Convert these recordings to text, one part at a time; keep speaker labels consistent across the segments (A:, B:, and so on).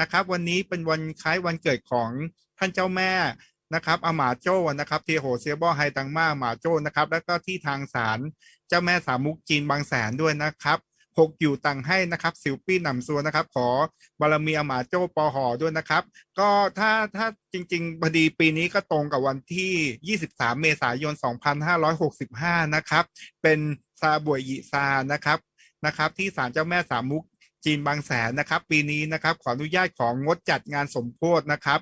A: นะครับ วันนี้เป็นวันคล้ายวันเกิดของท่านเจ้าแม่นะครับอาหมาโจ้นะครับเทโหเซียบอไฮตังมาหมาโจ้นะครับ แล้วก็ที่ทางศาลเจ้าแม่สามุกจีนบางแสนด้วยนะครับหกอยู่ตังให้นะครับสิวปี้หนำซัวนะครับ ขอบารมีอาหมาโจ้ปอหอด้วยนะครับ ก็ถ้าถ้าจริงๆพอดีปีนี้ก็ตรงกับวันที่ 23 เมษายน 2565 นะครับ เป็นซาบวยยิซานะครับนะครับ ที่ศาลเจ้าแม่สามุก จีนบางแสนนะครับ ปีนี้นะครับขออนุญาตของงดจัดงานสมโพธนะครับ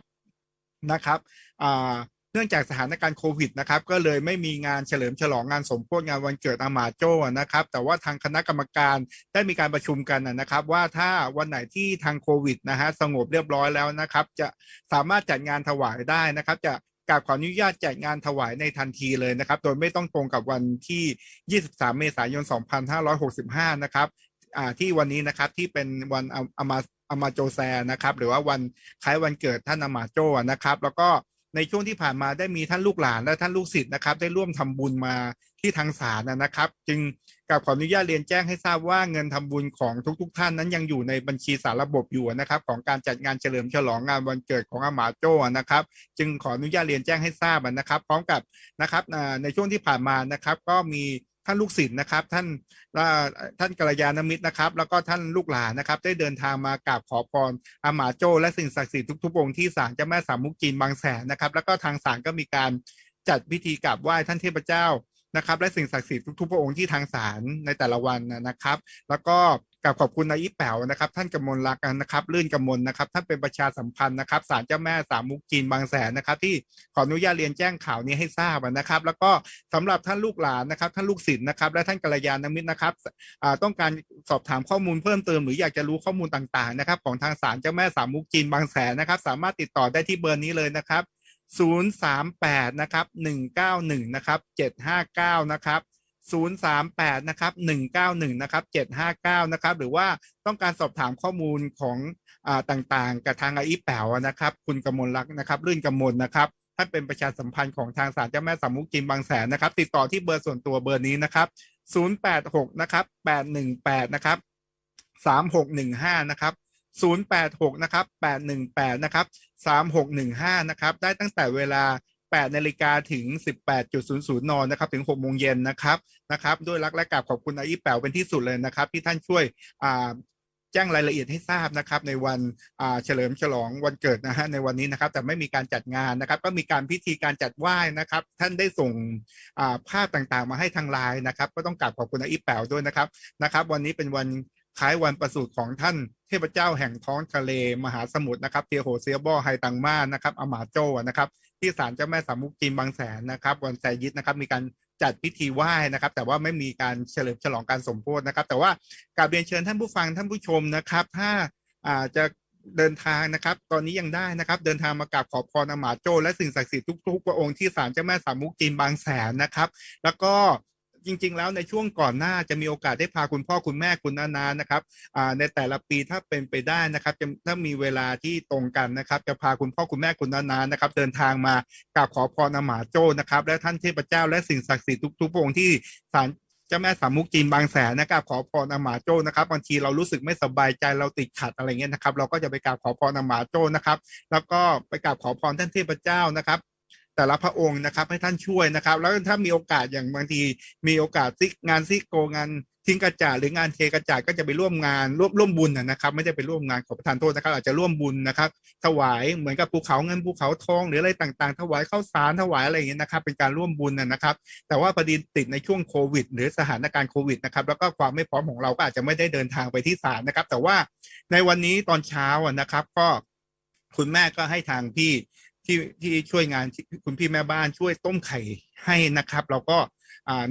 A: นะครับอ่าเนื่องจากสถานการณ์โควิดนะครับก็เลยไม่มีงานเฉลิมฉลองงานสมโพธงานวันเกิดอามาโจ้นะครับ แต่ว่าทางคณะกรรมการได้มีการประชุมกันนะครับ ว่าถ้าวันไหนที่ทางโควิดนะฮะสงบเรียบร้อยแล้วนะครับ จะสามารถจัดงานถวายได้นะครับ จะกราบขออนุญาตจัดงานถวายในทันทีเลยนะครับ โดยไม่ต้องตรงกับวันที่ 23 เมษายน 2565 นะครับ อ่าที่วันนี้นะครับที่เป็นวันอามาอามาโจแซนะครับ หรือว่าวันคล้ายวันเกิดท่านอามาโจนะครับ แล้วก็ในช่วงที่ผ่านมาได้มีท่านลูกหลานและท่านลูกศิษย์นะครับ ได้ร่วมทำบุญมาที่ทางศาลนะครับ จึงกับขออนุญาตเรียนแจ้งให้ทราบว่าเงินทำบุญของทุกๆทท่านนั้นยังอยู่ในบัญชีสารระบบอยู่นะครับของการจัดงานเฉลิมฉลองงานวันเกิดของอามาโจนะครับ จึงขออนุญาตเรียนแจ้งให้ทราบนะครับ พร้อมกับนะครับในช่วงที่ผ่านมานะครับ ก็มี ท่านลูกศิษย์นะครับ ท่านท่านกัลยาณมิตรนะครับ แล้วก็ท่านลูกหลานนะครับ ได้เดินทางมากราบขอพรอาหมาโจและสิ่งศักดิ์สิทธิ์ทุกๆองค์ที่ศาลเจ้าแม่สามมุกจีนบางแสนนะครับ แล้วก็ทางศาลก็มีการจัดพิธีกราบไหว้ท่านเทพเจ้านะครับ และสิ่งศักดิ์สิทธิ์ทุกๆพระองค์ที่ทางศาลในแต่ละวันนะครับ แล้วก็กับขอบคุณนายอีแป๋วนะครับ ท่านกมลรักนะครับ ลื่นกมลนะครับท่านเป็นประชาสัมพันธ์นะครับศาลเจ้าแม่สามมุกจีนบางแสนนะครับ ที่ขออนุญาตเรียนแจ้งข่าวนี้ให้ทราบนะครับ แล้วก็สำหรับท่านลูกหลานนะครับ ท่านลูกศิษย์นะครับ และท่านกัลยาณมิตรนะครับต้องการสอบถามข้อมูลเพิ่มเติมหรืออยากจะรู้ข้อมูลต่างๆนะครับ ของทางศาลเจ้าแม่สามมุกจีนบางแสนนะครับ สามารถติดต่อได้ที่เบอร์นี้เลยนะครับ038นะครับ191นะครับ759นะครับ 038นะครับ191นะครับ759นะครับหรือว่าต้องการสอบถามข้อมูลของอต่างๆ กับทางอีแป๋วนะครับ คุณกมลรักนะครับรื่นกมลนะครับท่านเป็นประชาสัมพันธ์ของทางศาลเจ้าแม่สามมุกจีนบางแสนนะครับ ติดต่อที่เบอร์ส่วนตัวเบอร์นี้นะครับ 086นะครับ818นะครับ3615นะครับ086นะครับ818นะครับ3615นะครับได้ตั้งแต่เวลา 8นาฬิกาถึง 18.00 นนะครับถึง6โมงเย็นนะครับนะครับด้วยรักและกราบขอบคุณอาอีแป๋วเป็นที่สุดเลยนะครับ ที่ท่านช่วยแจ้งรายละเอียดให้ทราบนะครับในวันเฉลิมฉลองวันเกิดนะฮะในวันนี้นะครับแต่ไม่มีการจัดงานนะครับ ก็มีการพิธีการจัดไหว้นะครับ ท่านได้ส่งภาพต่างๆ มาให้ทางไลน์นะครับ ก็ต้องกราบขอบคุณอาอีแป๋วด้วยนะครับนะครับ วันนี้เป็นวัน คล้ายวันประสูติของท่านเทพเจ้าแห่งท้องทะเลมหาสมุทรนะครับเทียโฮเซียบอไฮตังมานะครับอามาโจนะครับที่ศาลเจ้าแม่สามุกจีนบางแสนนะครับ วันไซยิดนะครับมีการจัดพิธีไหว้นะครับ แต่ว่าไม่มีการเฉลิมฉลองการสมโพธินะครับ แต่ว่าการเรียนเชิญท่านผู้ฟังท่านผู้ชมนะครับ ถ้าอาจะเดินทางนะครับ ตอนนี้ยังได้นะครับ เดินทางมากราบขอพรอามาโจและสิ่งศักดิ์สิทธิ์ทุกๆพระองค์ที่ศาลเจ้าแม่สามมุกจีนบางแสนนะครับ แล้วก็ จริง ๆ แล้วในช่วงก่อนหน้าจะมีโอกาสได้พาคุณพ่อคุณแม่คุณนานานะครับในแต่ละปีถ้าเป็นไปได้นะครับจะถ้ามีเวลาที่ตรงกันนะครับ จะพาคุณพ่อคุณแม่คุณนานานะครับ เดินทางมากราบขอพรอามาโจนะครับ และท่านเทพเจ้าและสิ่งศักดิ์สิทธิ์ทุกๆองค์ที่ศาลเจ้าแม่สามุกจีนบางแสนนะครับขอพรอามาโจ้นะครับบางทีเรารู้สึกไม่สบายใจเราติดขัดอะไรเงี้ยนะครับ เราก็จะไปกราบขอพรอามาโจ้นะครับ แล้วก็ไปกราบขอพรท่านเทพเจ้านะครับ แต่ละพระองค์นะครับ ให้ท่านช่วยนะครับ แล้วถ้ามีโอกาสอย่างบางทีมีโอกาสซิกงานซิกโกงานทิ้งกระจาดหรืองานเทกระจาดก็จะไปร่วมงานร่วมร่วมบุญนะครับ ไม่ได้ไปร่วมงานขอประทานโทษนะครับ อาจจะร่วมบุญนะครับ ถวายเหมือนกับภูเขาเงินภูเขาทองหรืออะไรต่างๆ ถวายข้าวสารถวายอะไรอย่างเงี้ยนะครับ เป็นการร่วมบุญนะครับ แต่ว่าประด็นติดในช่วงโควิด หรือสถานการณ์โควิดนะครับ แล้วก็ความไม่พร้อมของเราก็อาจจะไม่ได้เดินทางไปที่ศาลนะครับ แต่ว่าในวันนี้ตอนเช้านะครับ ก็คุณแม่ก็ให้ทางพี่ ที่ที่ช่วยงานคุณพี่แม่บ้านช่วยต้มไข่ให้นะครับ เราก็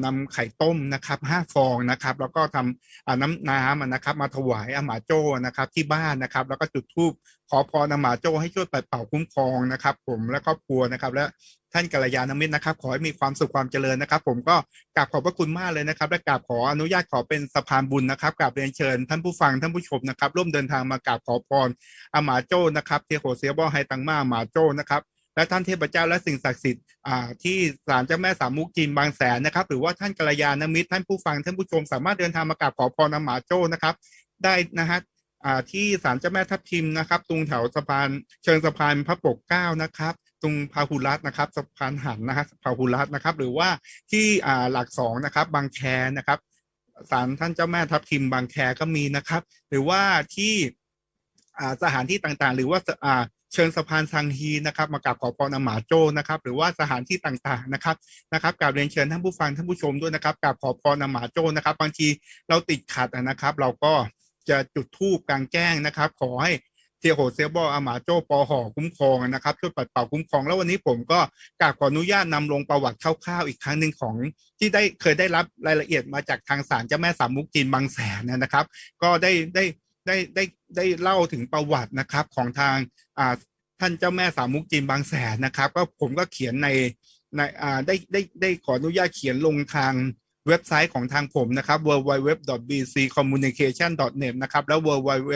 A: นำไข่ต้มนะครับห้าฟองนะครับ แล้วก็ทำน้ำน้ำนะครับ มาถวายอามาโจ้นะครับที่บ้านนะครับ แล้วก็จุดธูปขอพรอามาโจ้ให้ช่วยปัดเป่าคุ้มครองนะครับ ผมและครอบครัวนะครับ และท่านกัลยาณมิตรนะครับ ขอให้มีความสุขความเจริญนะครับ ผมก็กราบขอบพระคุณมากเลยนะครับ และกราบขออนุญาตขอเป็นสะพานบุญนะครับกราบเรียนเชิญท่านผู้ฟังท่านผู้ชมนะครับ ร่วมเดินทางมากราบขอพรอามาโจ้นะครับเทโคเซียบอไฮตังมาอามาโจ้นะครับ และท่านเทพเจ้าและสิ่งศักดิ์สิทธิ์ที่ศาลเจ้าแม่สามมุกจีนบางแสนนะครับ หรือว่าท่านกัลยาณมิตรท่านผู้ฟังท่านผู้ชมสามารถเดินทางมากราบขอพรนหมาโจ้นะครับ ได้นะฮะที่ศาลเจ้าแม่ทับทิมนะครับ ตรงแถวสะพานเชิงสะพานพระปกเก้านะครับตรงพาหุรัตน์นะครับสะพานหันนะครับพาหุรัตน์นะครับ หรือว่าที่หลักสองนะครับ บางแคนะครับศาลท่านเจ้าแม่ทับทิมบางแคก็มีนะครับ หรือว่าที่สถานที่ต่างๆ หรือว่า เชิงสะพานซังฮีนะครับมากราบขอพรอาหมาโจนะครับหรือว่าสถานที่ต่างๆนะครับนะครับกราบเรียนเชิญท่านผู้ฟังท่านผู้ชมด้วยนะครับกราบขอพรอาหมาโจนะครับ บางทีเราติดขัดนะครับ เราก็จะจุดธูปกลางแจ้งนะครับ ขอให้เทียโหเซียบออาหมาโจปอหอคุ้มครองนะครับช่วยปัดเป่าคุ้มครอง แล้ววันนี้ผมก็กราบขออนุญาตนำลงประวัติคร่าวๆอีกครั้งหนึ่งของ ที่ได้เคยได้รับรายละเอียดมาจากทางศาลเจ้าแม่สามมุกจีนบางแสนนะครับ ก็ได้ได้ได้ได้ได้เล่าถึงประวัตินะครับของทาง ท่านเจ้าแม่สามมุกจีนบางแสนนะครับ ก็ผมก็เขียนในในได้ได้ได้ขออนุญาตเขียนลงทางเว็บไซต์ของทางผมนะครับ www.bccommunication.net นะครับ แล้ว www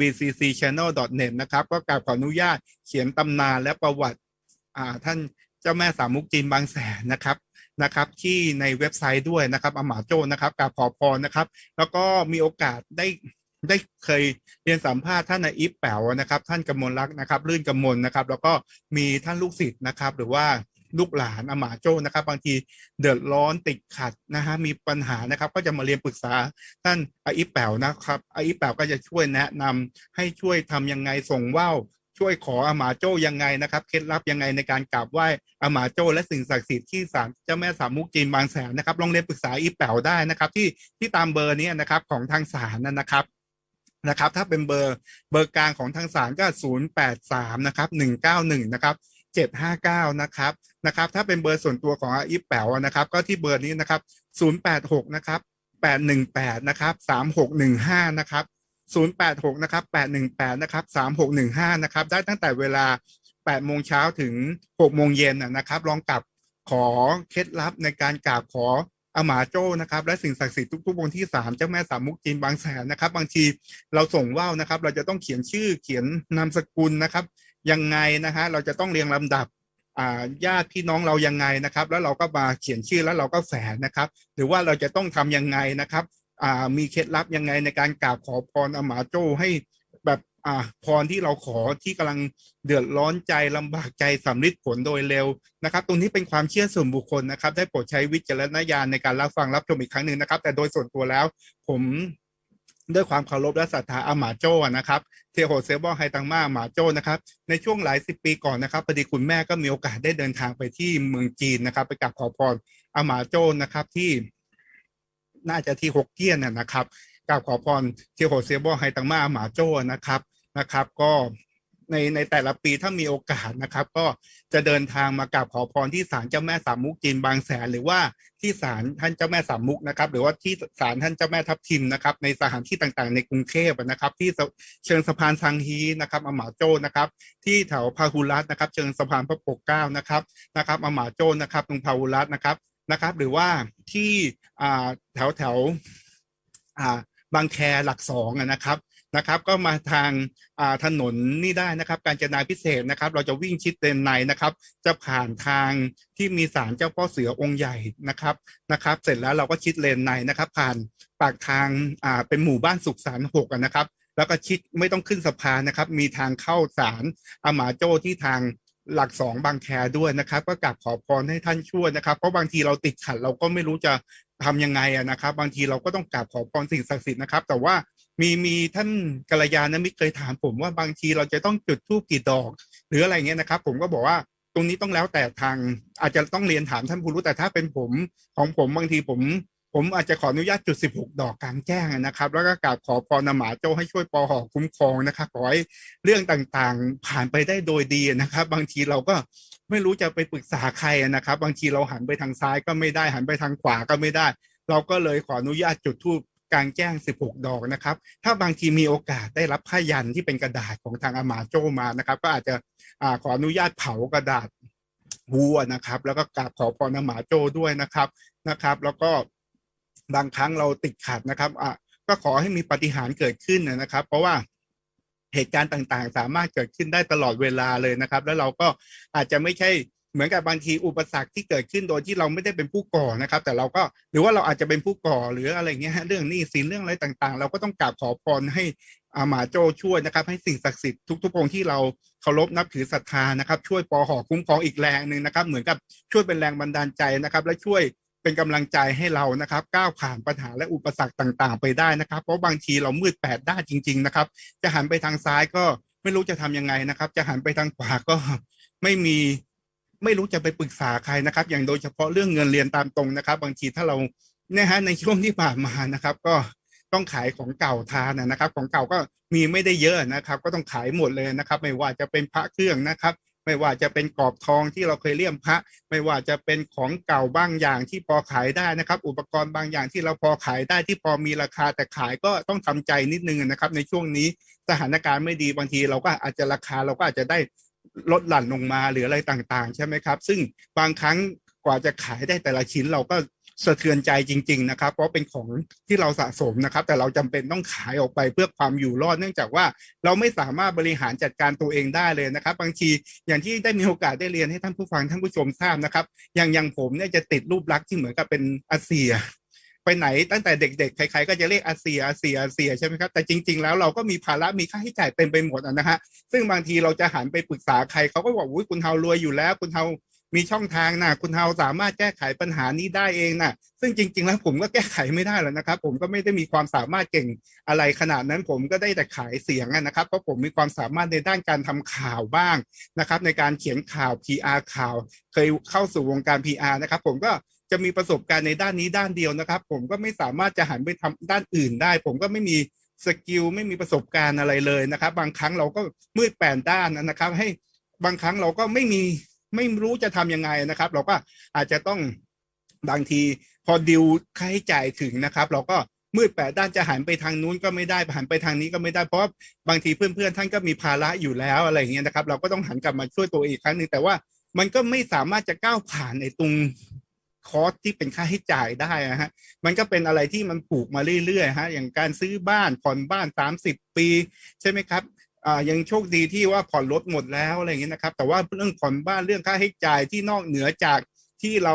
A: bccchannel.net นะครับก็กราบขออนุญาตเขียนตำนานและประวัติท่านเจ้าแม่สามมุกจีนบางแสนนะครับนะครับ ที่ในเว็บไซต์ด้วยนะครับอาหมาโจนะครับกราบขอพรนะครับ แล้วก็มีโอกาสได้ ได้เคยเรียนสัมภาษณ์ท่านนายอิฟแป๋วนะครับ ท่านกำมลรักนะครับ ลื่นกำมลนะครับ แล้วก็มีท่านลูกศิษย์นะครับ หรือว่าลูกหลานอามาโจ้นะครับ บางทีเดือดร้อนติดขัดนะฮะมีปัญหานะครับ ก็จะมาเรียนปรึกษาท่านอาอิแป๋วนะครับอาอิแป๋วก็จะช่วยแนะนำให้ช่วยทำยังไงส่งว่าวช่วยขออามาโจยังไงนะครับเคล็ดลับยังไงในการกราบไหว้อามาโจและสิ่งศักดิ์สิทธิ์ที่ศาลเจ้าแม่สามมุกจีนบางแสนนะครับลองเรียนปรึกษาอีแป๋วได้นะครับ ที่ที่ตามเบอร์นี้นะครับของทางศาลนั่นนะครับ นะครับ ถ้าเป็นเบอร์เบอร์กลางของทางศาลก็ศูนย์แปดสามนะครับหนึ่งเก้าหนึ่งนะครับเจ็ดห้าเก้านะครับ นะครับ ถ้าเป็นเบอร์ส่วนตัวของอีแป๋วนะครับ ก็ที่เบอร์นี้นะครับศูนย์แปดหกนะครับแปดหนึ่งแปดนะครับสามหกหนึ่งห้านะครับ 086 นะครับ 818 นะครับ 3615 นะครับ ได้ตั้งแต่เวลา 8 โมงเช้าถึง 6 โมงเย็นนะครับ ลองกลับขอเคล็ดลับในการกราบขอ อาหมาโจ้นะครับ และสิ่งศักดิ์สิทธิ์ทุกๆวันที่3เจ้าแม่สามมุกจีนบางแสนนะครับ บางทีเราส่งว่าวนะครับ เราจะต้องเขียนชื่อเขียนนามสกุลนะครับ ยังไงนะฮะเราจะต้องเรียงลำดับอ่าญาติพี่น้องเรายังไงนะครับ แล้วเราก็มาเขียนชื่อแล้วเราก็แฝนนะครับ หรือว่าเราจะต้องทำยังไงนะครับอ่ามีเคล็ดลับยังไงในการกราบขอพรอาหมาโจ้ให้ อ่าพรที่เราขอที่กำลังเดือดร้อนใจลำบากใจสำลิดผลโดยเร็วนะครับ ตรงนี้เป็นความเชื่อส่วนบุคคลนะครับ ได้โปรดใช้วิจารณญาณในการรับฟังรับชมอีกครั้งหนึ่งนะครับ แต่โดยส่วนตัวแล้ว ผมด้วยความเคารพและศรัทธาอาหมาโจ้นะครับเทโฮเซบอไฮตังมาอาหมาโจ้นะครับ ในช่วงหลายสิบปีก่อนนะครับพอดีคุณแม่ก็มีโอกาสได้เดินทางไปที่เมืองจีนนะครับ ไปกราบขอพรอาหมาโจ้นะครับที่น่าจะที่ฮกเกี้ยนนะครับกราบขอพรเทโฮเซบอไฮตังมาหมาโจ้นะครับ นะครับ ก็ในในแต่ละปีถ้ามีโอกาสนะครับ ก็จะเดินทางมากราบขอพรที่ศาลเจ้าแม่สามมุกจีนบางแสนหรือว่าที่ศาลท่านเจ้าแม่สามมุกนะครับ หรือว่าที่ศาลท่านเจ้าแม่ทับทิมนะครับ ในสถานที่ต่างๆ ในกรุงเทพนะครับ ที่เชิงสะพานซังฮีนะครับอมาโจ้นะครับ ที่แถวพาหุรัตนะครับ เชิงสะพานพระปกเก้านะครับนะครับอมาโจ้นะครับตรงพาหุรัตนะครับนะครับ หรือว่าที่แถวแถวบางแคหลักสองนะครับ นะครับ ก็มาทางถนนนี่ได้นะครับ การจนาพิเศษนะครับ เราจะวิ่งชิดเลนในนะครับ จะผ่านทางที่มีศาลเจ้าพ่อเสือองค์ใหญ่นะครับนะครับ เสร็จแล้วเราก็ชิดเลนในนะครับ ผ่านปากทางอ่าเป็นหมู่บ้านสุขสันต์หกนะครับ แล้วก็ชิดไม่ต้องขึ้นสะพานนะครับ มีทางเข้าศาลอาหมาโจ้ที่ทางหลักสองบางแคด้วยนะครับ ก็กราบขอพรให้ท่านช่วยนะครับ เพราะบางทีเราติดขัดเราก็ไม่รู้จะทำยังไงนะครับ บางทีเราก็ต้องกราบขอพรสิ่งศักดิ์สิทธิ์นะครับ แต่ว่า มีมีท่านกัลยาณมิตรเคยถามผมว่าบางทีเราจะต้องจุดธูปกี่ดอก หรืออะไรเงี้ยนะครับ ผมก็บอกว่าตรงนี้ต้องแล้วแต่ทางอาจจะต้องเรียนถามท่านผู้รู้แต่ถ้าเป็นผมของผมบางทีผม ผมอาจจะขออนุญาตจุด 16 ดอกกลางแจ้งนะครับ แล้วก็กราบขอพรนหมาโจ้ให้ช่วยปอหอคุ้มครองนะครับขอให้เรื่องต่างๆ ผ่านไปได้โดยดีนะครับ บางทีเราก็ไม่รู้จะไปปรึกษาใครนะครับ บางทีเราหันไปทางซ้ายก็ไม่ได้หันไปทางขวาก็ไม่ได้ เราก็เลยขออนุญาตจุดทูป กลางแจ้ง 16 ดอกนะครับ ถ้าบางทีมีโอกาสได้รับผ้ายันที่เป็นกระดาษของทางอามาโจมานะครับ ก็อาจจะอขออนุญาตเผากระดาษวัวนะครับ แล้วก็กราบขอพรอามาโจด้วยนะครับนะครับ แล้วก็บางครั้งเราติดขัดนะครับอะก็ขอให้มีปฏิหารเกิดขึ้นนะครับ เพราะว่าเหตุการณ์ต่างๆ สามารถเกิดขึ้นได้ตลอดเวลาเลยนะครับ แล้วเราก็อาจจะไม่ใช่ เหมือนกับบางทีอุปสรรคที่เกิดขึ้นโดยที่เราไม่ได้เป็นผู้ก่อนะครับ แต่เราก็หรือว่าเราอาจจะเป็นผู้ก่อหรืออะไรเงี้ยเรื่องนี้สินเรื่องอะไรต่างๆ เราก็ต้องกราบขอพรให้อาหมาโจ้ช่วยนะครับ ให้สิ่งศักดิ์สิทธิ์ทุกๆองค์ที่เราเคารพนับถือศรัทธานะครับ ช่วยปอหอคุ้มครองอีกแรงหนึ่งนะครับ เหมือนกับช่วยเป็นแรงบันดาลใจนะครับ และช่วยเป็นกำลังใจให้เรานะครับ ก้าวผ่านปัญหาและอุปสรรคต่างๆ ไปได้นะครับ เพราะบางทีเรามืดแปดด้านจริง ๆ นะครับ จะหันไปทางซ้ายก็ไม่รู้จะทำยังไงนะครับ จะหันไปทางขวาก็ไม่มี ไม่รู้จะไปปรึกษาใครนะครับ อย่างโดยเฉพาะเรื่องเงินเรียนตามตรงนะครับ บางทีถ้าเราเนี่ยฮะในช่วงที่ผ่านมานะครับ ก็ต้องขายของเก่าทานนะครับ ของเก่าก็มีไม่ได้เยอะนะครับ ก็ต้องขายหมดเลยนะครับ ไม่ว่าจะเป็นพระเครื่องนะครับ ไม่ว่าจะเป็นกรอบทองที่เราเคยเลี่ยมพระ ไม่ว่าจะเป็นของเก่าบางอย่างที่พอขายได้นะครับ อุปกรณ์บางอย่างที่เราพอขายได้ที่พอมีราคาแต่ขายก็ต้องทำใจนิดนึงนะครับ ในช่วงนี้สถานการณ์ไม่ดีบางทีเราก็อาจจะราคาเราก็อาจจะได้ ลดหลั่นลงมาหรืออะไรต่างๆ ใช่ไหมครับ ซึ่งบางครั้งกว่าจะขายได้แต่ละชิ้นเราก็สะเทือนใจจริง ๆ นะครับ เพราะเป็นของที่เราสะสมนะครับ แต่เราจำเป็นต้องขายออกไปเพื่อความอยู่รอดเนื่องจากว่าเราไม่สามารถบริหารจัดการตัวเองได้เลยนะครับ บางทีอย่างที่ได้มีโอกาสได้เรียนให้ท่านผู้ฟังท่านผู้ชมทราบนะครับ อย่างอย่างผมเนี่ยจะติดรูปลักษณ์ที่เหมือนกับเป็นอาเซีย ไปไหนตั้งแต่เด็กๆ ใครๆ ก็จะเรียกอาเซียอาเซียอาเซียใช่ไหมครับ แต่จริง ๆ แล้วเราก็มีภาระมีค่าใช้จ่ายเต็มไปหมดนะฮะ ซึ่งบางทีเราจะหันไปปรึกษาใครเขาก็บอกอุ้ยคุณเฮารวยอยู่แล้ว คุณเฮามีช่องทางนะคุณเฮาสามารถแก้ไขปัญหานี้ได้เองนะซึ่งจริง ๆ แล้วผมก็แก้ไขไม่ได้แล้วนะครับ ผมก็ไม่ได้มีความสามารถเก่งอะไรขนาดนั้นผมก็ได้แต่ขายเสียงนะครับ เพราะผมมีความสามารถในด้านการทำข่าวบ้างนะครับ ในการเขียนข่าว PR ข่าว เคยเข้าสู่วงการ PR นะครับ ผมก็ จะมีประสบการณ์ในด้านนี้ด้านเดียวนะครับ ผมก็ไม่สามารถจะหันไปทำด้านอื่นได้ ผมก็ไม่มีสกิลไม่มีประสบการณ์อะไรเลยนะครับ บางครั้งเราก็มืดแปดด้านนะครับ ให้บางครั้งเราก็ไม่มีไม่รู้จะทำยังไงนะครับ เราก็อาจจะต้องบางทีพอดิวค่าใช้จ่ายถึงนะครับ เราก็มืดแปดด้านจะหันไปทางนู้นก็ไม่ได้หันไปทางนี้ก็ไม่ได้เพราะบางทีเพื่อนๆท่านก็มีภาระอยู่แล้วอะไรอย่างเงี้ยนะครับ เราก็ต้องหันกลับมาช่วยตัวเองอีกครั้งหนึ่งแต่ว่ามันก็ไม่สามารถจะก้าวผ่านในตรง คอสที่เป็นค่าใช้จ่ายได้นะฮะมันก็เป็นอะไรที่มันผูกมาเรื่อยๆฮะอย่างการซื้อบ้านผ่อนบ้านสามสิบปี ใช่ไหมครับอ่ายังโชคดีที่ว่าผ่อนรถหมดแล้วอะไรอย่างเงี้ยนะครับ แต่ว่าเรื่องผ่อนบ้านเรื่องค่าใช้จ่ายที่นอกเหนือจากที่เรา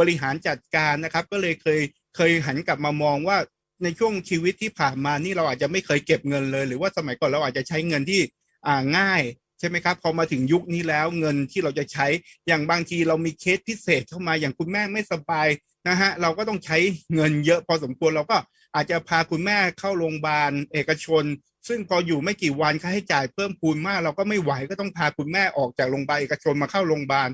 A: บริหารจัดการนะครับ ก็เลยเคยเคยหันกลับมามองว่าในช่วงชีวิตที่ผ่านมานี่เราอาจจะไม่เคยเก็บเงินเลย หรือว่าสมัยก่อนเราอาจจะใช้เงินที่อ่าง่าย ช่ไหมครับพอมาถึงยุคนี้แล้วเงินที่เราจะใช้อย่างบางทีเรามีเคสพิเศษเข้ามาอย่างคุณแม่ไม่สบายนะฮะเราก็ต้องใช้เงินเยอะพอสมควรเราก็อาจจะพาคุณแม่เข้าโรงพยาบาลเอกชน ซึ่งพออยู่ไม่กี่วันค่าใช้จ่ายเพิ่มพูนมาก เราก็ไม่ไหวก็ต้องพาคุณแม่ออกจากโรงพยาบาลเอกชนมาเข้าโรงพยาบาล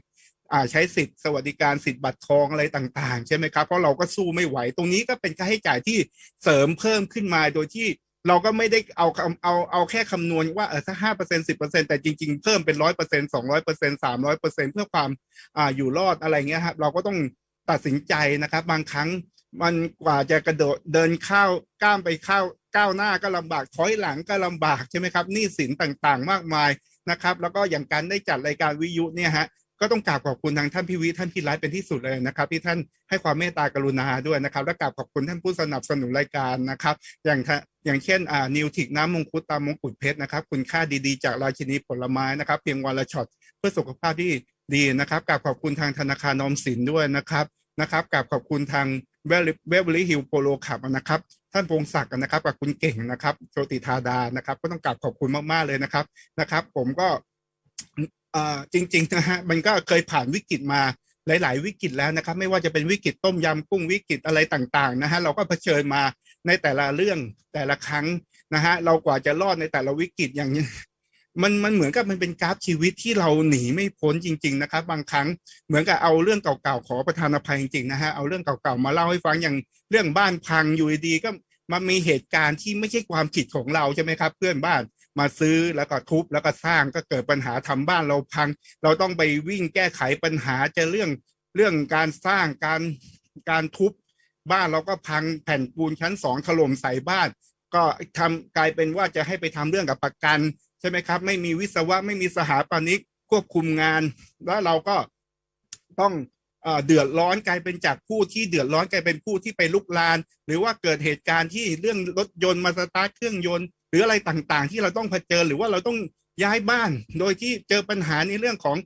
A: อ่าใช้สิทธิ์สวัสดิการสิทธิ์บัตรทองอะไรต่าง ๆ ใช่ไหมครับเพราะเราก็สู้ไม่ไหวตรงนี้ก็เป็นค่าใช้จ่ายที่เสริมเพิ่มขึ้นมาโดยที่ เราก็ไม่ได้เอาเอาเอาแค่คำนวณว่าเออสักห้าเปอร์เซ็นสิบเปอร์เซ็นแต่จริง ๆ เพิ่มเป็นร้อยเปอร์เซ็นสองร้อยเปอร์เซ็นสามร้อยเปอร์เซ็นเพื่อความอ่าอยู่รอดอะไรเงี้ยครับเราก็ต้องตัดสินใจนะครับ บางครั้งมันกว่าจะกระโดดเดินข้าวก้ามไปข้าวก้าวหน้าก็ลำบากถอยหลังก็ลำบากใช่ไหมครับหนี้สินต่างๆ มากมายนะครับ แล้วก็อย่างการได้จัดรายการวิทยุเนี่ยฮะ ก็ต้องกราบขอบคุณทางท่านพิวิท่านพิรัตเป็นที่สุดเลยนะครับ ที่ท่านให้ความเมตตากรุณาด้วยนะครับ และกราบขอบคุณท่านผู้สนับสนุนรายการนะครับ อย่างอย่างเช่นอ่านิวทิกน้ำมงคุดตามมงกุฎเพชรนะครับ คุณค่าดีๆ จากราชินีผลไม้นะครับ เพียงวันละช็อตเพื่อสุขภาพที่ดีนะครับกราบขอบคุณทางธนาคารนอมสินด้วยนะครับนะครับกราบขอบคุณทางเวลเวลลิฮิลโปโลขับนะครับท่านพงศักดิ์นะครับกับคุณเก่งนะครับโชติธาดานะครับ ก็ต้องกราบขอบคุณมากๆเลยนะครับนะครับ ผมก็ จริงๆนะฮะมันก็เคยผ่านวิกฤตมาหลาย ๆ วิกฤตแล้วนะครับ ไม่ว่าจะเป็นวิกฤตต้มยำกุ้งวิกฤตอะไรต่างๆนะฮะเราก็เผชิญมาในแต่ละเรื่องแต่ละครั้งนะฮะเรากว่าจะรอดในแต่ละวิกฤตอย่างนี้มันมันเหมือนกับมันเป็นกราฟชีวิตที่เราหนีไม่พ้นจริง ๆ นะครับ บางครั้งเหมือนกับเอาเรื่องเก่าๆขอประทานอภัยจริงๆนะฮะเอาเรื่องเก่าๆมาเล่าให้ฟังอย่างเรื่องบ้านพังอยู่ดีก็มันมีเหตุการณ์ที่ไม่ใช่ความผิดของเราใช่ไหมครับ เพื่อนบ้าน มาซื้อแล้วก็ทุบแล้วก็สร้างก็เกิดปัญหาทำบ้านเราพัง เราต้องไปวิ่งแก้ไขปัญหาจะเรื่องเรื่องการสร้างการการทุบบ้านเราก็พังแผ่นปูนชั้นสองถล่มใส่บ้าน ก็ทำกลายเป็นว่าจะให้ไปทำเรื่องกับประกัน ใช่ไหมครับ ไม่มีวิศวะไม่มีสถาปนิกควบคุมงาน แล้วเราก็ต้องเดือดร้อนกลายเป็นจากผู้ที่เดือดร้อนกลายเป็นผู้ที่ไปลุกลาน หรือว่าเกิดเหตุการณ์ที่เรื่องรถยนต์มาสตาร์ทเครื่องยนต์ หรืออะไรต่างๆ ที่เราต้องเผชิญหรือว่าเราต้องย้ายบ้าน โดยที่เจอปัญหาในเรื่องของ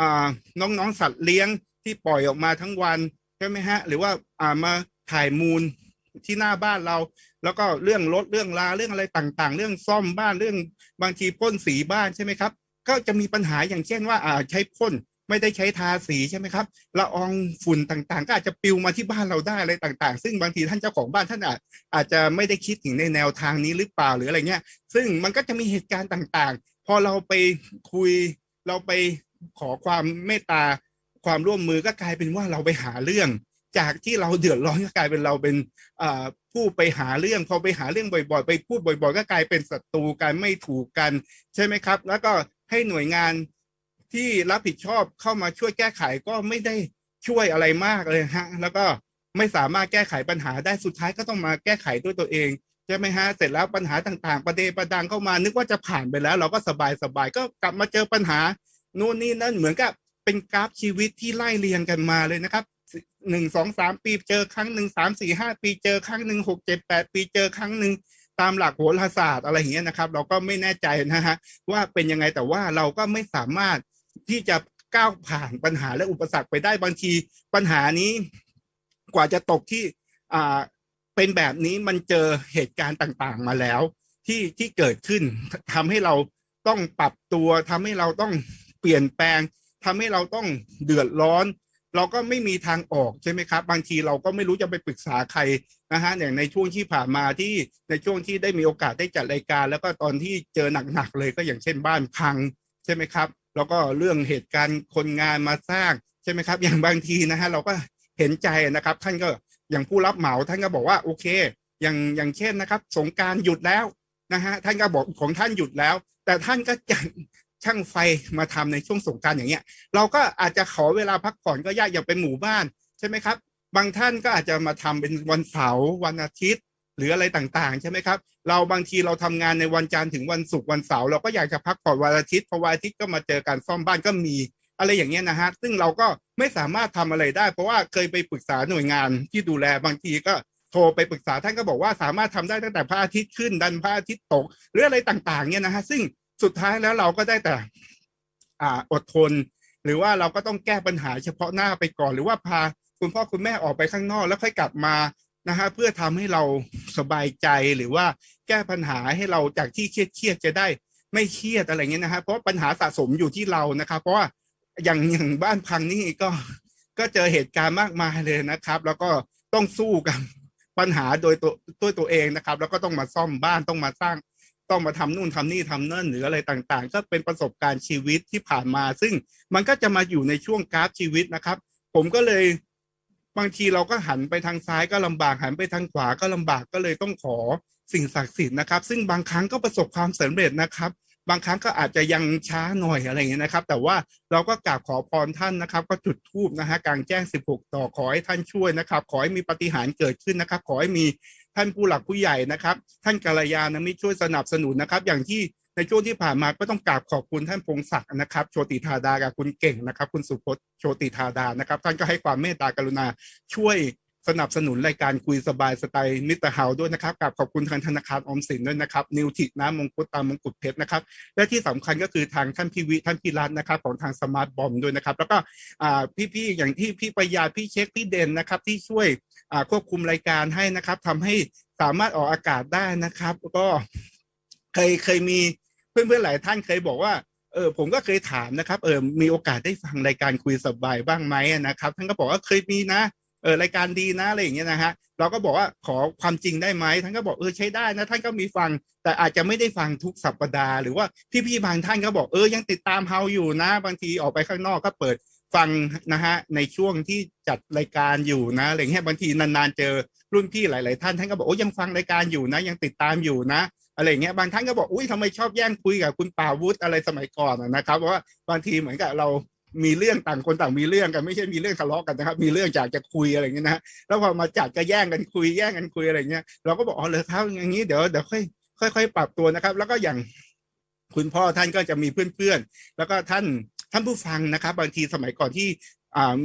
A: อ่าน้องๆสัตว์เลี้ยงที่ปล่อยออกมาทั้งวันใช่ไหมฮะ หรือว่าอ่ามาถ่ายมูลที่หน้าบ้านเรา แล้วก็เรื่องรถเรื่องลาเรื่องอะไรต่างๆ เรื่องซ่อมบ้านเรื่องบางทีพ่นสีบ้านใช่ไหมครับ ก็จะมีปัญหาอย่างเช่นว่าอ่าใช้พ่น ไม่ได้ใช้ทาสีใช่ไหมครับละอองฝุ่นต่างๆ ก็อาจจะปิวมาที่บ้านเราได้อะไรต่าง ๆ ซึ่งบางทีท่านเจ้าของบ้านท่านอาจอาจจะไม่ได้คิดถึงในแนวทางนี้หรือเปล่าหรืออะไรเงี้ย ซึ่งมันก็จะมีเหตุการณ์ต่างๆ พอเราไปคุยเราไปขอความเมตตาความร่วมมือก็กลายเป็นว่าเราไปหาเรื่อง จากที่เราเดือดร้อนก็กลายเป็นเราเป็นผู้ไปหาเรื่องพอไปหาเรื่องบ่อย ๆ ไปพูดบ่อย ๆ ก็กลายเป็นศัตรูกันไม่ถูกกันใช่ไหมครับ แล้วก็ให้หน่วยงาน ที่รับผิดชอบเข้ามาช่วยแก้ไขก็ไม่ได้ช่วยอะไรมากเลยฮะ แล้วก็ไม่สามารถแก้ไขปัญหาได้สุดท้ายก็ต้องมาแก้ไขด้วยตัวเองใช่ไหมฮะเสร็จแล้วปัญหาต่างๆ ประเดประดังเข้ามา นึกว่าจะผ่านไปแล้ว เราก็สบายสบายก็กลับมาเจอปัญหานู่นนี่นั่นเหมือนกับเป็นกราฟชีวิตที่ไล่เรียงกันมาเลยนะครับหนึ่งสองสามปีเจอครั้งหนึ่งสามสี่ห้าปีเจอครั้งหนึ่งหกเจ็ดแปดปีเจอครั้งหนึ่งตามหลักโหราศาสตร์อะไรอย่างเงี้ยนะครับ เราก็ไม่แน่ใจนะฮะว่าเป็นยังไงแต่ว่าเราก็ไม่สามารถ ที่จะก้าวผ่านปัญหาและอุปสรรคไปได้บางทีปัญหานี้กว่าจะตกที่อ่าเป็นแบบนี้มันเจอเหตุการณ์ต่างๆมาแล้วที่ที่เกิดขึ้นทำให้เราต้องปรับตัวทำให้เราต้องเปลี่ยนแปลงทำให้เราต้องเดือดร้อน เราก็ไม่มีทางออกใช่ไหมครับ บางทีเราก็ไม่รู้จะไปปรึกษาใครนะฮะอย่างในช่วงที่ผ่านมาที่ในช่วงที่ได้มีโอกาสได้จัดรายการ แล้วก็ตอนที่เจอหนักๆเลยก็อย่างเช่นบ้านพังใช่ไหมครับ แล้วก็เรื่องเหตุการณ์คนงานมาสร้างใช่ไหมครับ อย่างบางทีนะฮะเราก็เห็นใจนะครับ ท่านก็อย่างผู้รับเหมาท่านก็บอกว่าโอเค อย่างอย่างเช่นนะครับ สงการหยุดแล้วนะฮะท่านก็บอกของท่านหยุดแล้ว แต่ท่านก็จัดช่างไฟมาทำในช่วงสงการอย่างเงี้ย เราก็อาจจะขอเวลาพักผ่อนก็ยากอย่างเป็นหมู่บ้านใช่ไหมครับ บางท่านก็อาจจะมาทำเป็นวันเสาร์วันอาทิตย์ หรืออะไรต่างๆ ใช่ไหมครับ เราบางทีเราทำงานในวันจันทร์ถึงวันศุกร์วันเสาร์เราก็อยากจะพักผ่อนวันอาทิตย์พอวันอาทิตย์ก็มาเจอการซ่อมบ้านก็มีอะไรอย่างเงี้ยนะฮะซึ่งเราก็ไม่สามารถทำอะไรได้ เพราะว่าเคยไปปรึกษาหน่วยงานที่ดูแลบางทีก็โทรไปปรึกษาท่านก็บอกว่าสามารถทำได้ตั้งแต่พระอาทิตย์ขึ้นดันพระอาทิตย์ตก หรืออะไรต่างๆเนี่ยนะฮะซึ่งสุดท้ายแล้วเราก็ได้แต่อ่าอดทน หรือว่าเราก็ต้องแก้ปัญหาเฉพาะหน้าไปก่อน หรือว่าพาคุณพ่อคุณแม่ออกไปข้างนอกแล้วค่อยกลับมา นะฮะเพื่อทำให้เราสบายใจหรือว่าแก้ปัญหาให้เราจากที่เครียดเครียดจะได้ไม่เครียดอะไรเงี้ยนะฮะเพราะปัญหาสะสมอยู่ที่เรานะครับ เพราะว่าอย่างอย่างบ้านพังนี่ก็ก็เจอเหตุการณ์มากมายเลยนะครับ แล้วก็ต้องสู้กับปัญหาโดยตัวตัวตัวเองนะครับ แล้วก็ต้องมาซ่อมบ้านต้องมาสร้างต้องมาทำนู่นทำนี่ทำนั่นหรืออะไรต่างๆ ก็เป็นประสบการณ์ชีวิตที่ผ่านมา ซึ่งมันก็จะมาอยู่ในช่วงกราฟชีวิตนะครับ ผมก็เลย บางทีเราก็หันไปทางซ้ายก็ลำบากหันไปทางขวาก็ลำบากก็เลยต้องขอสิ่งศักดิ์สิทธิ์นะครับ ซึ่งบางครั้งก็ประสบความสำเร็จนะครับบางครั้งก็อาจจะยังช้าหน่อยอะไรเงี้ยนะครับ แต่ว่าเราก็กราบขอพรท่านนะครับ ก็จุดธูปนะฮะกลางแจ้ง 16 ต่อขอให้ท่านช่วยนะครับ ขอให้มีปฏิหารเกิดขึ้นนะครับ ขอให้มีท่านผู้หลักผู้ใหญ่นะครับ ท่านกัลยาณมิตรช่วยสนับสนุนนะครับ อย่างที่ ในช่วงที่ผ่านมาก็ต้องกราบขอบคุณท่านพงศักดิ์นะครับ โชติธาดากับคุณเก่งนะครับ คุณสุพจน์โชติธาดานะครับ ท่านก็ให้ความเมตตากรุณาช่วยสนับสนุนรายการคุยสบายสไตล์มิสเตอร์เฮาด้วยนะครับกับขอบคุณทางธนาคารออมสินด้วยนะครับนิวทิกน้ำมงกุฎตามมงกุฎเพชรนะครับ และที่สำคัญก็คือทางท่านพิวิท่านพิรัตนะครับ ของทางสมาร์ทบอมด้วยนะครับ แล้วก็พี่ๆอย่างที่พี่ประยาพี่เช็คพี่เด่นนะครับ ที่ช่วยควบคุมรายการให้นะครับทำให้สามารถออกอากาศได้นะครับ ก็เคยเคยมี เพื่อนๆหลายท่านเคยบอกว่าเออผมก็เคยถามนะครับเออมีโอกาสได้ฟังรายการคุยสบายบ้างไหมนะครับท่านก็บอกว่าเคยมีนะเออรายการดีนะอะไรอย่างเงี้ยนะฮะเราก็บอกว่าขอความจริงได้ไหมท่านก็บอกเออใช้ได้นะท่านก็มีฟัง แต่อาจจะไม่ได้ฟังทุกสัปดาห์หรือว่าพี่ๆบางท่านก็บอกเออยังติดตามเฮาอยู่นะ บางทีออกไปข้างนอกก็เปิดฟังนะฮะในช่วงที่จัดรายการอยู่นะอะไรเงี้ยบางทีนานๆเจอรุ่นพี่หลาย ๆ ท่านท่านก็บอกโอ้ยังฟังรายการอยู่นะ ยังติดตามอยู่นะ อะไรเงี้ยบางท่านก็บอกอุ้ยทำไมชอบแย่งคุยกับคุณป่าวุฒิอะไรสมัยก่อนนะครับเพราะว่าบางทีเหมือนกับเรามีเรื่องต่างคนต่างมีเรื่องกันไม่ใช่มีเรื่องทะเลาะกันนะครับ มีเรื่องอยากจะคุยอะไรเงี้ยนะแล้วพอมาจัดก็แย่งกันคุยแย่งกันคุยอะไรเงี้ยเราก็บอกอ๋อเลยครับอย่างนี้เดี๋ยวเดี๋ยวค่อยค่อยๆปรับตัวนะครับ แล้วก็อย่างคุณพ่อท่านก็จะมีเพื่อนๆ แล้วก็ท่าน ท่านผู้ฟังนะครับ บางทีสมัยก่อนที่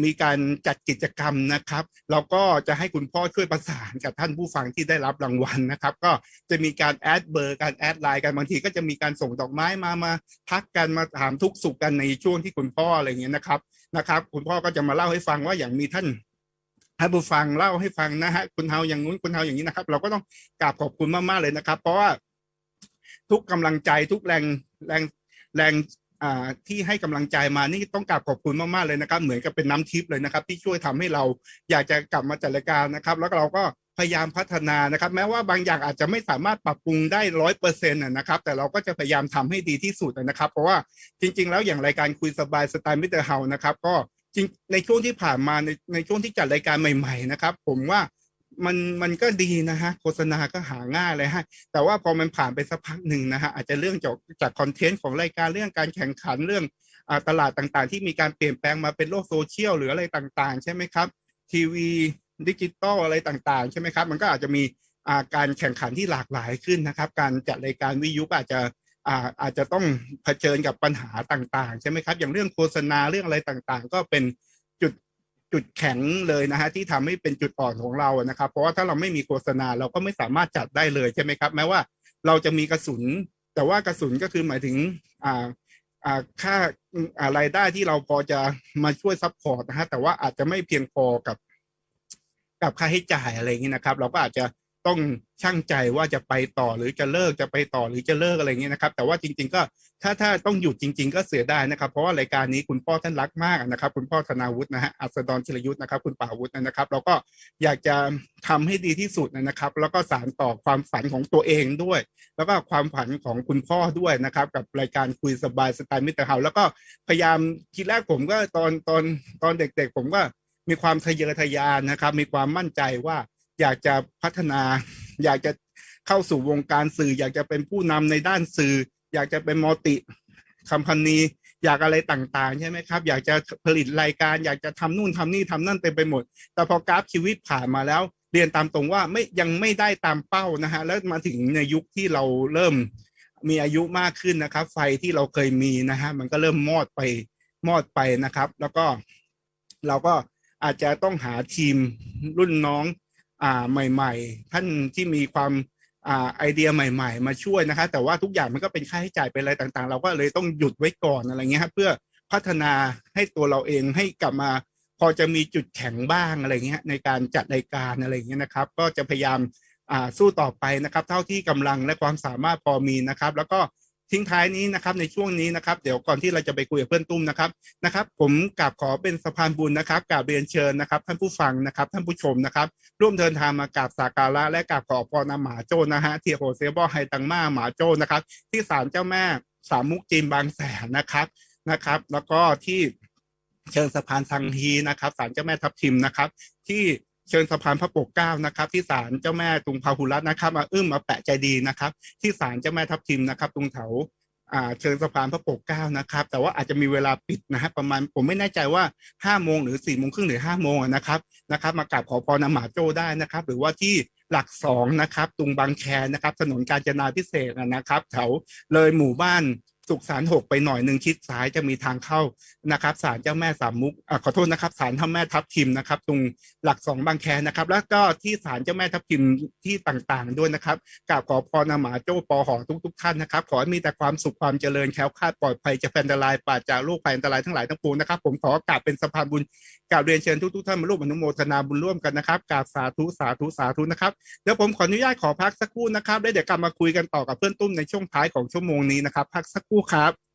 A: มีการจัดกิจกรรมนะครับ เราก็จะให้คุณพ่อช่วยประสานกับท่านผู้ฟังที่ได้รับรางวัลนะครับ ก็จะมีการแอดเบอร์การแอดไลน์กันบางทีก็จะมีการส่งดอกไม้มามาทักกันมาถามทุกสุขกันในช่วงที่คุณพ่ออะไรเงี้ยนะครับนะครับ คุณพ่อก็จะมาเล่าให้ฟังว่าอย่างมีท่านให้ผู้ฟังเล่าให้ฟังนะฮะคุณเฮาอย่างนู้นคุณเฮาอย่างนี้นะครับ เราก็ต้องกราบขอบคุณมากๆเลยนะครับ เพราะว่าทุกกำลังใจทุกแรงแรงแรง ที่ให้กำลังใจมานี่ต้องกราบขอบคุณมากๆเลยนะครับ เหมือนกับเป็นน้ำทิพย์เลยนะครับ ที่ช่วยทำให้เราอยากจะกลับมาจัดรายการนะครับ แล้วเราก็พยายามพัฒนานะครับ แม้ว่าบางอย่างอาจจะไม่สามารถปรับปรุงได้ร้อยเปอร์เซ็นต์นะครับ แต่เราก็จะพยายามทำให้ดีที่สุดนะครับ เพราะว่าจริง ๆ แล้วอย่างรายการคุยสบายสไตล์มิสเตอร์เฮานะครับก็จริงในช่วงที่ผ่านมาในในช่วงที่จัดรายการใหม่ ๆ นะครับ ผมว่า มันมันก็ดีนะฮะโฆษณาก็หาง่ายเลยฮะแต่ว่าพอมันผ่านไปสักพักหนึ่งนะฮะอาจจะเรื่องจากจากคอนเทนต์ของรายการเรื่องการแข่งขันเรื่องอตลาดต่างๆ ที่มีการเปลี่ยนแปลงมาเป็นโลกโซเชียลหรืออะไรต่างๆ ใช่ไหมครับ ทีวีดิจิตอลอะไรต่างๆ ใช่ไหมครับ มันก็อาจจะมีาการแข่งขันที่หลากหลายขึ้นนะครับ การจัดรายการวิทยุอาจจะอาจจะต้องเผชิญกับปัญหาต่างๆ ใช่ไหมครับ อย่างเรื่องโฆษณาเรื่องอะไรต่างๆ ก็เป็น จุดแข็งเลยนะฮะที่ทำให้เป็นจุดอ่อนของเรานะครับ เพราะว่าถ้าเราไม่มีโฆษณาเราก็ไม่สามารถจัดได้เลยใช่ไหมครับ แม้ว่าเราจะมีกระสุน แต่ว่ากระสุนก็คือหมายถึงอ่าอ่าค่าอะไรายได้ที่เราพอจะมาช่วยซัพพอร์ตนะฮะแต่ว่าอาจจะไม่เพียงพอกับ กับค่าใช้จ่ายอะไรอย่างนี้นะครับ เราก็อาจจะ ต้องช่างใจว่าจะไปต่อหรือจะเลิกจะไปต่อหรือจะเลิกอะไรอย่างนี้นะครับ แต่ว่าจริง ๆ ก็ถ้าถ้าต้องหยุดจริง ๆ ก็เสียดายนะครับ เพราะว่ารายการนี้คุณพ่อท่านรักมากนะครับ คุณพ่อธนาวุฒินะฮะอัศดรชิรยุทธ์นะครับ คุณป่าวุฒินะครับ เราก็อยากจะทำให้ดีที่สุดนะครับ แล้วก็สานต่อความฝันของตัวเองด้วย แล้วก็ความฝันของคุณพ่อด้วยนะครับ กับรายการคุยสบายสไตล์มิสเตอร์เฮาแล้วก็พยายามทีแรกผมก็ตอนตอนตอนเด็ก ๆ ผมก็มีความทะเยอทะยานนะครับ มีความมั่นใจว่า อยากจะพัฒนา อยากจะเข้าสู่วงการสื่อ อยากจะเป็นผู้นำในด้านสื่อ อยากจะเป็นมัลติคัมพานีอยากอะไรต่างๆ ใช่ไหมครับ อยากจะผลิตรายการ อยากจะทำนู่นทำนี่ทำนั่นเต็มไปหมด แต่พอกราฟชีวิตผ่านมาแล้ว เรียนตามตรงว่าไม่ยังไม่ได้ตามเป้านะฮะแล้วมาถึงในยุคที่เราเริ่มมีอายุมากขึ้นนะครับ ไฟที่เราเคยมีนะฮะมันก็เริ่มมอดไปมอดไปนะครับ แล้วก็เราก็อาจจะต้องหาทีมรุ่นน้อง ใหม่ ๆ ท่านที่มีความอ่าไอเดียใหม่ ๆ มาช่วยนะคะ แต่ว่าทุกอย่างมันก็เป็นค่าใช้จ่ายเป็นอะไรต่างๆ เราก็เลยต้องหยุดไว้ก่อนอะไรเงี้ยเพื่อพัฒนาให้ตัวเราเองให้กลับมา พอจะมีจุดแข็งบ้างอะไรเงี้ยในการจัดรายการอะไรเงี้ยนะครับ ก็จะพยายามอ่าสู้ต่อไปนะครับ เท่าที่กำลังและความสามารถพอมีนะครับ แล้วก็ ทิ้งท้ายนี้นะครับในช่วงนี้นะครับ เดี๋ยวก่อนที่เราจะไปคุยกับเพื่อนตุ้มนะครับนะครับ ผมกราบขอเป็นสะพานบุญนะครับกราบเรียนเชิญนะครับ ท่านผู้ฟังนะครับ ท่านผู้ชมนะครับ ร่วมเดินทางมากราบสักการะและกราบขอพรนหมาโจนะฮะที่โฮเซบอไฮตังมาหมาโจนะครับ ที่ศาลเจ้าแม่สามมุกจีนบางแสนนะครับนะครับ แล้วก็ที่เชิงสะพานสังฮีนะครับศาลเจ้าแม่ทับทิมนะครับ ที่ ชิงสะพานพระปกเก้านะครับ ที่ศาลเจ้าแม่ตุงพาหุรัตน์นะครับมาอึ้มมาแปะใจดีนะครับ ที่ศาลเจ้าแม่ทับทิมนะครับ ตรงแถวเชิงสะพานพระปกเก้านะครับ แต่ว่าอาจจะมีเวลาปิดนะฮะประมาณผมไม่แน่ใจว่าห้าโมงหรือสี่โมงครึ่งหรือห้าโมงนะครับนะครับ มากราบขอพรนหมาโจได้นะครับ หรือว่าที่หลักสองนะครับตรงบางแคนะครับ ถนนกาญจนาพิเศษนะครับแถวเลยหมู่บ้าน สุขสารหกไปหน่อยหนึ่งชิดซ้ายจะมีทางเข้านะครับศาลเจ้าแม่สามมุกอ่าขอโทษนะครับศาลเจ้าแม่ทับทิมนะครับ ตรงหลักสองบางแคนะครับ แล้วก็ที่ศาลเจ้าแม่ทับทิมที่ต่างๆ ด้วยนะครับกราบขอพรนหมาโจ้ปอหอทุกๆท่านนะครับ ขอให้มีแต่ความสุขความเจริญแคล้วคลาดปลอดภัยจากแผ่นอันตรายปราจากโรคภัยอันตรายทั้งหลายทั้งปวงนะครับ ผมขอกราบเป็นสะพานบุญกราบเรียนเชิญทุกๆท่านมาร่วมอนุโมทนาบุญร่วมกันนะครับกราบสาธุสาธุสาธุนะครับเดี๋ยวผมขออนุญาตขอพักสักครู่นะครับแล้วเดี๋ยวกลับมาคุยกันต่อกับเพื่อนตุ้มในช่วงท้ายของชั่วโมงนี้นะครับพักสักครู่ครับ